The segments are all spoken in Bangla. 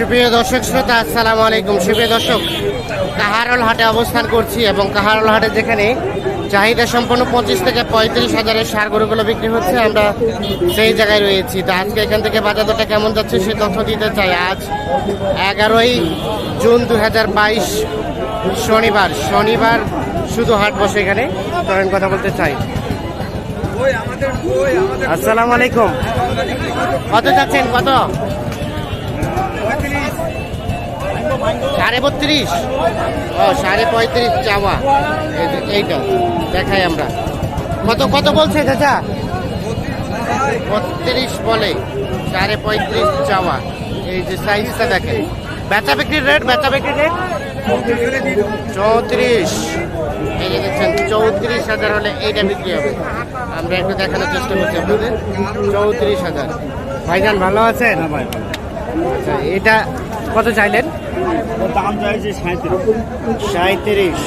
সুপ্রিয় দর্শক শ্রোতা আসসালামু আলাইকুম। সুপ্রিয় দর্শক কাহারল হাটে অবস্থান করছি এবং কাহারল হাটে যেখানে চাহিদা সম্পন্ন পঁচিশ থেকে পঁয়ত্রিশ হাজারের সার গরুগুলো বিক্রি হচ্ছে আমরা সেই জায়গায় রয়েছি। তো আজকে এখান থেকে বাজার দরটা কেমন যাচ্ছে সে তথ্য দিতে চাই। আজ এগারোই জুন দু হাজার বাইশ শনিবার। শনিবার শুধু হাট বসে এখানে। করেন কথা বলতে চাই। আসসালামু আলাইকুম। কত যাচ্ছেন? কত? সাড়ে বত্রিশ। ও সাড়ে পঁয়ত্রিশ চাওয়া। এইটা দেখাই আমরা। কত কত বলছে চাচা? বত্রিশ বলে সাড়ে পঁয়ত্রিশ চাওয়া। এই যে সাইজটা দেখেন। বেচা বিক্রির রেট বেচা বিক্রির রেট চৌত্রিশ। এই যে দেখছেন চৌত্রিশ হাজার হলে এইটা বিক্রি হবে। আমরা একটু দেখানোর চেষ্টা করছি আপনাদের। চৌত্রিশ হাজার। ভাইজান ভালো আছেন? আচ্ছা এটা কত চাইলেন দাম চাইছে সাঁত্রিশ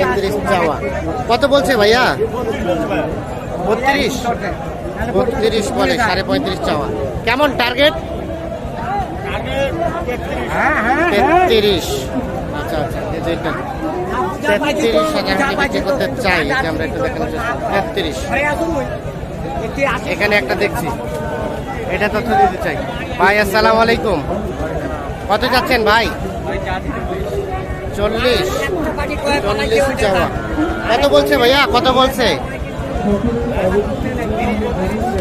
সাঁত্রিশ চাওয়া। কত বলছে ভাইয়া? বত্রিশ। বত্রিশ বলে, সাড়ে পঁয়ত্রিশ চাওয়া। কেমন টার্গেট? তেত্রিশ। আচ্ছা আচ্ছা করতে চাই আমরা তেত্রিশ। এখানে একটা দেখছি। এটা তথ্য দিতে চাই। ভাই, আসসালামু আলাইকুম। কত যাচ্ছেন ভাই? চল্লিশ। চল্লিশ চাওয়া কত বলছে ভাইয়া? কত বলছে?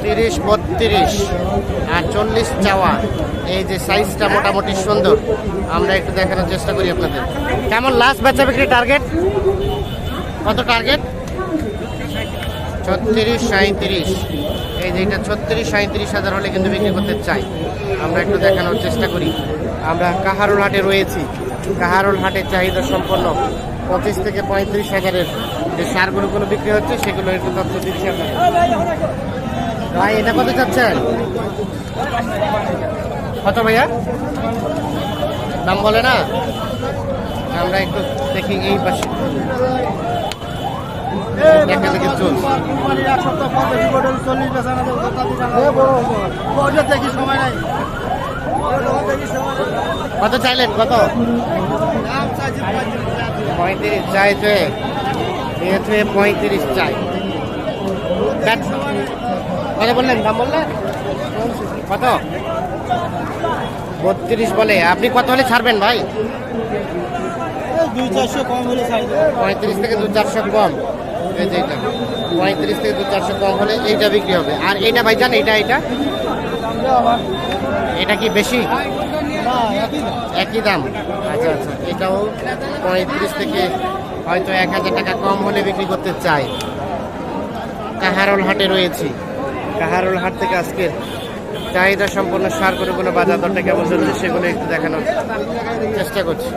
তিরিশ, বত্রিশ। আর চল্লিশ চাওয়া এই যে সাইজটা মোটামুটি সুন্দর। আমরা একটু দেখানোর চেষ্টা করি আপনাদের। কেমন লাস্ট বেচা বিক্রি টার্গেট কত টার্গেট ছত্রিশ সাঁত্রিশ এই যে এটা ছত্রিশ সাঁত্রিশ হাজার হলে কিন্তু বিক্রি করতে চাই। আমরা একটু দেখানোর চেষ্টা করি। আমরা কাহারুল হাটে রয়েছি। কাহারুল হাটের চাহিদা সম্পন্ন পঁচিশ থেকে পঁয়ত্রিশ হাজারের যে সারগুলোগুলো বিক্রি হচ্ছে, সেগুলো একটু তথ্য দিচ্ছি ভাই, এটা কত চাচ্ছেন? কত ভাইয়া? দাম বলে না? আমরা একটু দেখি এই পাশে। দেখা কত চাইলেন কত? পঁয়ত্রিশ চাই তো এ। পঁয়ত্রিশ চাই। কত বললেন? দাম বললেন কত? বত্রিশ বলে। আপনি কত হলে ছাড়বেন ভাই? দুই চারশো কম হলে পঁয়ত্রিশ থেকে দু চারশো কম। এই যে এইটা পঁয়ত্রিশ থেকে দু চারশো কম হলে এইটা বিক্রি হবে। আর এইটা ভাই জান, এইটা এইটা? এটা কি বেশি? একই দাম। আচ্ছা আচ্ছা এটাও পঁয়ত্রিশ থেকে হয়তো এক হাজার টাকা কম হলে বিক্রি করতে চাই। কাহারল হাটে রয়েছি। কাহারল হাট থেকে আজকে চাহিদা সম্পন্ন সার করে কোনো বাজার দরটা কেমন চলছে সেগুলো একটু দেখানোর চেষ্টা করছি।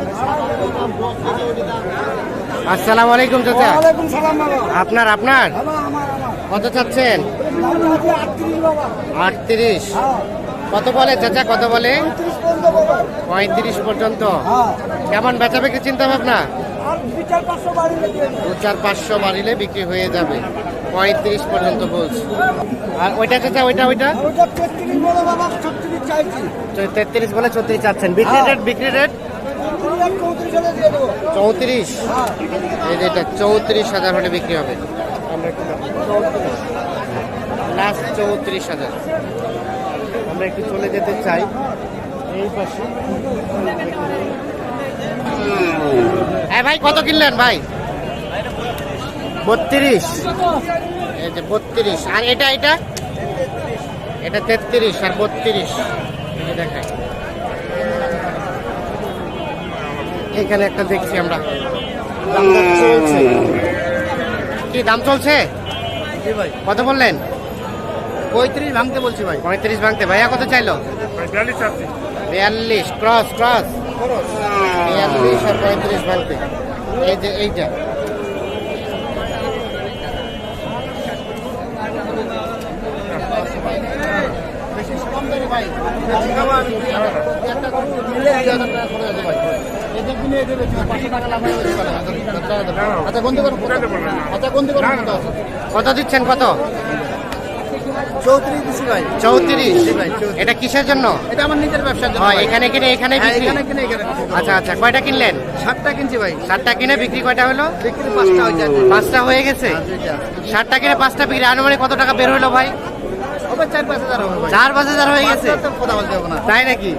আসসালামু আলাইকুম চাচা। আপনার আপনার? কত চাচ্ছেন? আটত্রিশ কত বলে চাচা কত বলে? পঁয়ত্রিশ পর্যন্ত কেমন বেচা বিক্রি চিন্তা ভাবনা? দু চার পাঁচশো বাড়িলে বিক্রি হয়ে যাবে। পঁয়ত্রিশ পর্যন্ত বলছি। আর ওইটা চাচা ওইটা ওইটা? তেত্রিশ বলে ছত্রিশ চাচ্ছেন। বিক্রি রেট বিক্রি রেট চৌত্রিশ। এই যে এটা চৌত্রিশ হাজার হলে বিক্রি হবে। আমরা লাস্ট চৌত্রিশ হাজার। আমরা একটু চলে যেতে চাই। এই পাশে। হ্যাঁ ভাই, কত কিনলেন ভাই? বত্রিশ। এই যে বত্রিশ। আর এটা এটা? এটা তেত্রিশ আর বত্রিশ। দেখায় এখানে একটা দেখছি আমরা। কি দাম চলছে? কত বললেন? পঁয়ত্রিশ ভাঙতে বলছি ভাই। পঁয়ত্রিশ ভাঙতে। ভাইয়া কত চাইলো? বিয়াল্লিশ ক্রস ক্রস। বিয়াল্লিশ আর পঁয়ত্রিশ ভাঙতে। এই যে এইটা। আচ্ছা গন্তি আচ্ছা করুন কত দিচ্ছেন কত? চৌত্রিশ ভাই। চৌত্রিশ? এটা কিসের জন্য? এটা আমার নিজের ব্যবসার জন্য হয় এখানে কিনে এখানে হ্যাঁ, বিক্রি। আচ্ছা আচ্ছা কয়টা কিনলেন? ষাটটা কিনছি ভাই। সাতটা কিনে বিক্রি কয়টা হলো? বিক্রি পাঁচটা হয়ে যায়। পাঁচটা হয়ে গেছে? কিনে পাঁচটা বিক্রি আনুমানিক কত টাকা বের হলো ভাই? চার পাঁচ হাজার চার পাঁচ হাজার হয়ে গেছে? তাই নাকি?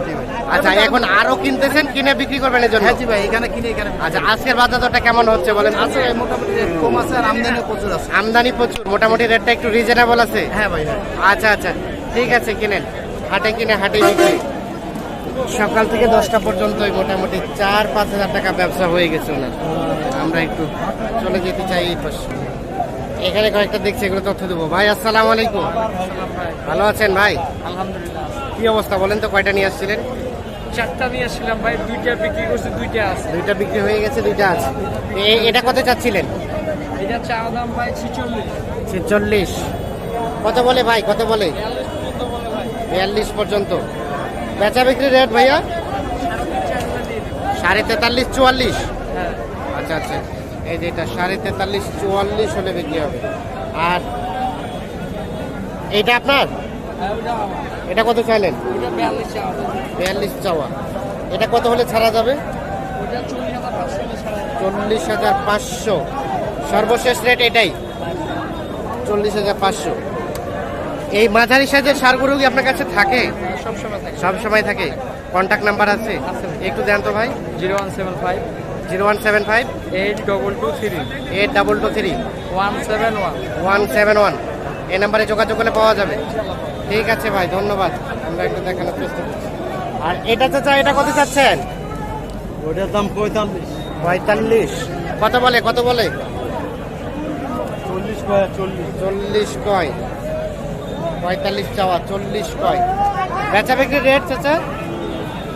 আচ্ছা এখন আরও কিনতেছেন কিনে বিক্রি করবেন এর জন্য হ্যাঁ জি ভাই এখানে কিনে এখানে আচ্ছা আজকের বাজার দরটা কেমন হচ্ছে বলেন? আছে মোটামুটি রেট কম আছে আর আমদানিও প্রচুর আছে। আমদানি প্রচুর মোটামুটি রেটটা একটু রিজনেবল আছে? হ্যাঁ ভাই হ্যাঁ। আচ্ছা আচ্ছা ঠিক আছে কিনেন। হাটে কিনে হাটে বিক্রি। সকাল থেকে দশটা পর্যন্তই মোটামুটি চার পাঁচ হাজার টাকা ব্যবসা হয়ে গেছে ওনার। আমরা একটু চলে যেতে চাই এই পাশে। এখানে কয়েকটা দেখছি এগুলো তথ্য দেবো। ভাই আসসালামু আলাইকুম। ভালো আছেন ভাই? আলহামদুলিল্লাহ। কি অবস্থা বলেন তো কয়টা নিয়ে আসছিলেন? চারটা নিয়ে আসছিলাম ভাই দুইটা বিক্রি করছি দুইটা আছে। দুইটা বিক্রি হয়ে গেছে দুইটা আছে। এটা কত চাচ্ছিলেন? এটা চা দাম ভাই ছিচল্লিশ। ছেচল্লিশ। কত বলে ভাই? কত বলে? বিয়াল্লিশ পর্যন্ত বেচা বিক্রি রেট ভাইয়া? সাড়ে তেতাল্লিশ চুয়াল্লিশ? হ্যাঁ। আচ্ছা আচ্ছা। এই যে এটা সাড়ে তেতাল্লিশ চুয়াল্লিশ হলে বিক্রি হবে। আর এইটা আপনার। এটা কত চাইলেন? বিয়াল্লিশ চাওয়া। এটা কত হলে ছাড়া যাবে? চল্লিশ হাজার পাঁচশো সর্বশেষ রেট এটাই। চল্লিশ হাজার পাঁচশো। এই মাঝারি সাইজের সারগুলো কি আপনার কাছে থাকে? হ্যাঁ, সবসময় থাকে। সব সময় থাকে। কন্ট্যাক্ট নাম্বার আছে? আছে। একটু দেন তো ভাই। Zero one seven five. Zero one seven five. Eight double two three. Eight double two three. One seven one. One seven one. এই নাম্বারে যোগাযোগ করলে পাওয়া যাবে। ঠিক আছে ভাই ধন্যবাদ। আমরা একটু দেখানোর চেষ্টা করছি। আর এটা চাচা এটা কত চাচ্ছেন? ওটার দাম পঁয়তাল্লিশ। পঁয়তাল্লিশ। কত বলে কত বলে? চল্লিশ কয় চল্লিশ। চল্লিশ কয়। পঁয়তাল্লিশ চাওয়া চল্লিশ কয়। বেচা বিক্রি রেট চাচা?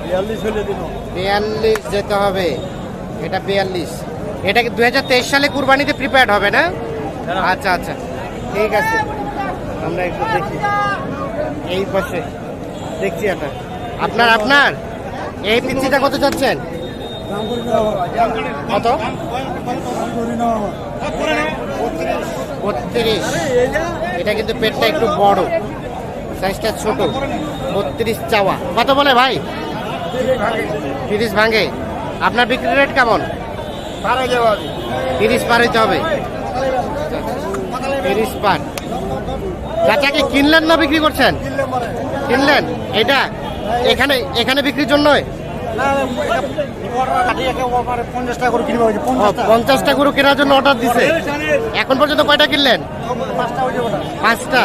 বিয়াল্লিশ হলে দিন বিয়াল্লিশ যেতে হবে। এটা বিয়াল্লিশ। এটা কি দুই হাজার তেইশ সালে কুরবানিতে প্রিপেয়ার্ড হবে না। আচ্ছা আচ্ছা। ঠিক আছে। আমরা একটু দেখি। এই পাশে। দেখছি এটা। আপনার আপনার? এই পিচ্ছিটা কত চাচ্ছেন? কত? বত্রিশ। এটা কিন্তু পেটটা একটু বড়। সাইজটা ছোট। বত্রিশ চাওয়া। কত বলে ভাই? তিরিশ ভাঙে। আপনার বিক্রি রেট কেমন? তিরিশ পার হইতে হবে। তিরিশ পার। চাচাকে কিনলেন না বিক্রি করছেন? কিনলেন? এটা? এখানে এখানে বিক্রির জন্য পঞ্চাশ টাকা করে কিনবে পঞ্চাশটা গরু কেনার জন্য অর্ডার দিছে। এখন পর্যন্ত কয়টা কিনলেন? পাঁচটা।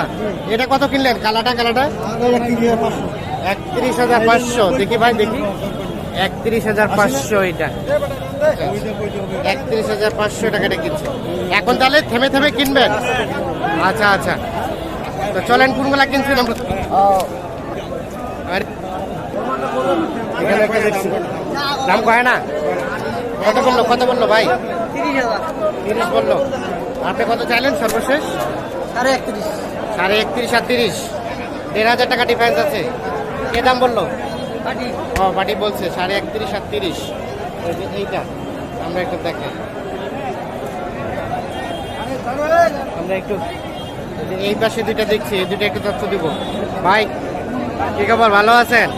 এটা কত কিনলেন? কালাটা কালাটা একত্রিশ হাজার পাঁচশো। দেখি ভাই, দেখি। একত্রিশ হাজার পাঁচশো এটা। একত্রিশ হাজার পাঁচশো টাকাটা কিনছে। এখন তাহলে থেমে থেমে কিনবেন? আচ্ছা আচ্ছা। তো চলেন কোনগুলা কিনছেন আমরা? আর এখানে একটা দেখছি। দাম কয় না? কত বলল কত বলল ভাই? তিরিশ বলল। আপনি কত চাইলেন সর্বশেষ? সাড়ে একত্রিশ। সাড়ে একত্রিশ আর তিরিশ। দেড় হাজার টাকা ডিফারেন্স আছে। কে দাম বলল? ও বাটি বলছে সাড়ে একত্রিশ আর তিরিশ। এইটা আমরা একটু দেখেন আমরা একটু এই পাশে দুইটা দেখছি, এই দুইটা একটু তথ্য দিব। ভাই, কি খবর? ভালো আছেন?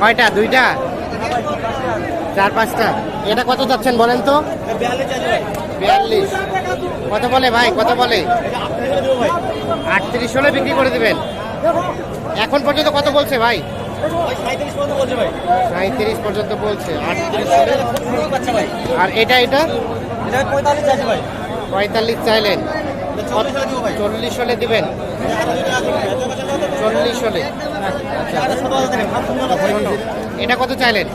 কয়টা? দুইটা? চার, পাঁচটা? এটা কত যাচ্ছেন বলেন তো? বিয়াল্লিশ। কত বলে ভাই? কত বলে? আটত্রিশ হলে বিক্রি করে দিবেন। এখন পর্যন্ত কত বলছে ভাই? সাঁত্রিশ পর্যন্ত বলছে। আটত্রিশ আর এটা এটা? পঁয়তাল্লিশ চাইলেন। চল্লিশ হলে দিবেন। চল্লিশ হলে। এটা কত চাইলেন?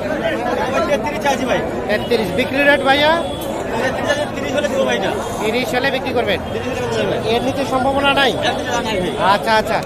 তেত্রিশ। বিক্রি রেট ভাইয়া? তিরিশ হলে বিক্রি করবেন। এর সম্ভাবনা নাই? আচ্ছা আচ্ছা।